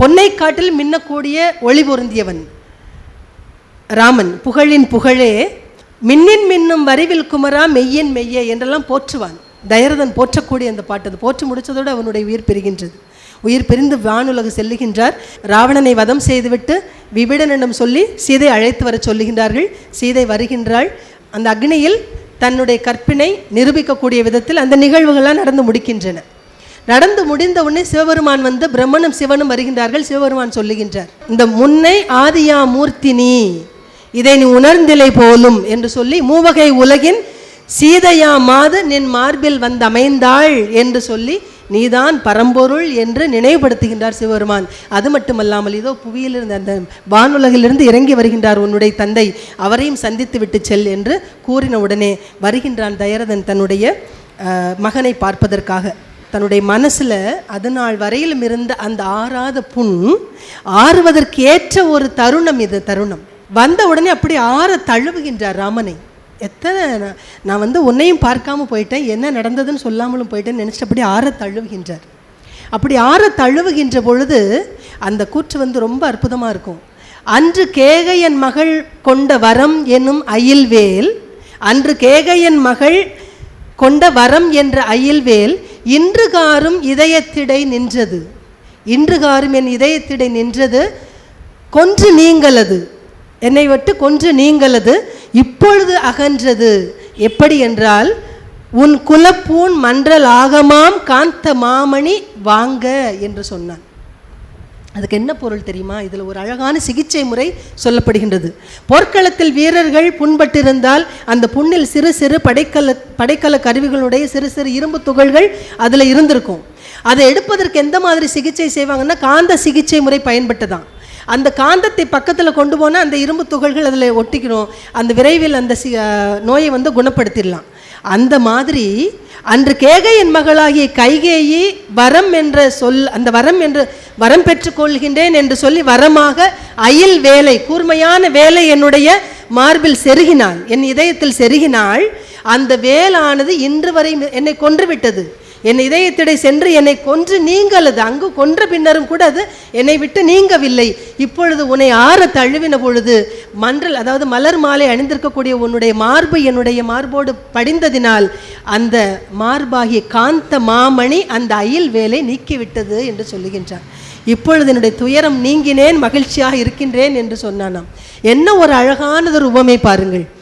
பொன்னை காட்டில் மின்னக்கூடிய ஒளி பொருந்தியவன். ராமன் புகழின் புகழே மின்னின் மின்னும் வரிவில் குமரா மெய்யின் மெய்யே என்றெல்லாம் போற்றுவான். தயரதன் போற்றக்கூடிய அந்த பாட்டு அது போற்றி முடிச்சதோடு அவனுடைய உயிர் பெறுகின்றது உயிர் பிரிந்து வானுலகு செல்லுகின்றார். ராவணனை வதம் செய்துவிட்டு விபிடனிடம் சொல்லி சீதை அழைத்து வர சொல்லுகின்றார்கள். சீதை வருகின்றாள். அந்த அக்னியில் தன்னுடைய கற்பினை நிரூபிக்கக்கூடிய விதத்தில் அந்த நிகழ்வுகள்லாம் நடந்து முடிக்கின்றன. நடந்து முடிந்த உடனே சிவபெருமான் வந்து பிரம்மனும் சிவனும் வருகின்றார்கள். சிவபெருமான் சொல்லுகின்றார் இந்த முன்னை ஆதியா மூர்த்தினி இதை நீ உணர்ந்திலை போலும் என்று சொல்லி மூவகை உலகின் சீதையா மாது நின் மார்பில் வந்து அமைந்தாள் என்று சொல்லி நீதான் பரம்பொருள் என்று நினைவுபடுத்துகின்றார் சிவபெருமான். அது மட்டுமல்லாமல் இதோ புவியிலிருந்து அந்த வானுலகிலிருந்து இறங்கி வருகின்றார் உன்னுடைய தந்தை. அவரையும் சந்தித்து விட்டு செல் என்று கூறின உடனே வருகின்றான் தயரதன் தன்னுடைய மகனை பார்ப்பதற்காக. தன்னுடைய மனசில் அது நாள் வரையிலும் இருந்த அந்த ஆறாத புண் ஆறுவதற்கு ஏற்ற ஒரு தருணம் இது தருணம். வந்த உடனே அப்படி ஆற தழுவுகின்றார் ராமனை. எத்தனை நான் வந்து உன்னையும் பார்க்காம போயிட்டேன் என்ன நடந்ததுன்னு சொல்லாமலும் போயிட்டேன்னு நினச்சிட்டு அப்படி ஆற தழுவுகின்றார். அப்படி ஆற தழுவுகின்ற பொழுது அந்த கூற்று வந்து ரொம்ப அற்புதமாக இருக்கும். அன்று கேகையன் மகள் கொண்ட வரம் என்னும் அயில்வேல் அன்று கேகையன் மகள் கொண்ட வரம் என்ற அயில்வேல் இன்று காரும் இதயத்திடை நின்றது. இன்று காரும் என் இதயத்திடை நின்றது. கொன்று நீங்களது என்னை விட்டு கொன்று நீங்களது இப்பொழுது அகன்றது. எப்படி என்றால் உன் குலப்பூன் மன்றல் ஆகமாம் காந்த மாமணி வாங்க என்று சொன்னான். அதுக்கு என்ன பொருள் தெரியுமா? இதில் ஒரு அழகான சிகிச்சை முறை சொல்லப்படுகின்றது. போர்க்களத்தில் வீரர்கள் புண்பட்டிருந்தால் அந்த புண்ணில் சிறு சிறு படைக்கல படைக்கல கருவிகளுடைய சிறு சிறு இரும்பு துகள்கள் அதில் இருந்திருக்கும். அதை எடுப்பதற்கு எந்த மாதிரி சிகிச்சை செய்வாங்கன்னா காந்த சிகிச்சை முறை பயன்பட்டுதான் அந்த காந்தத்தை பக்கத்தில் கொண்டு போனால் அந்த இரும்பு துகள்கள் அதில் ஒட்டிக்கிறோம் அந்த விரைவில் அந்த சி நோயை வந்து குணப்படுத்திடலாம். அந்த மாதிரி அன்று கேகையின் மகளாகிய கைகேயி வரம் என்ற சொல் அந்த வரம் என்று வரம் பெற்றுக்கொள்கின்றேன் என்று சொல்லி வரமாக அயில் வேலை கூர்மையான வேலை என்னுடைய மார்பில் செருகினாள். என் இதயத்தில் செருகினாள். அந்த வேலானது இன்று வரை என்னை கொன்றுவிட்டது என் இதயத்திடை சென்று என்னை கொன்று நீங்களது அங்கு கொன்ற பின்னரும் கூட அது என்னை விட்டு நீங்கவில்லை. இப்பொழுது உன்னை ஆற தழுவின பொழுது மன்றல் அதாவது மலர் மாலை அணிந்திருக்கக்கூடிய உன்னுடைய மார்பு என்னுடைய மார்போடு படிந்ததினால் அந்த மார்பாகிய காந்த மாமணி அந்த அயில் வேலை நீக்கிவிட்டது என்று சொல்லுகின்றார். இப்பொழுது என்னுடைய துயரம் நீங்கினேன் மகிழ்ச்சியாக இருக்கின்றேன் என்று சொன்னானாம். என்ன ஒரு அழகானதொரு உவமை பாருங்கள்.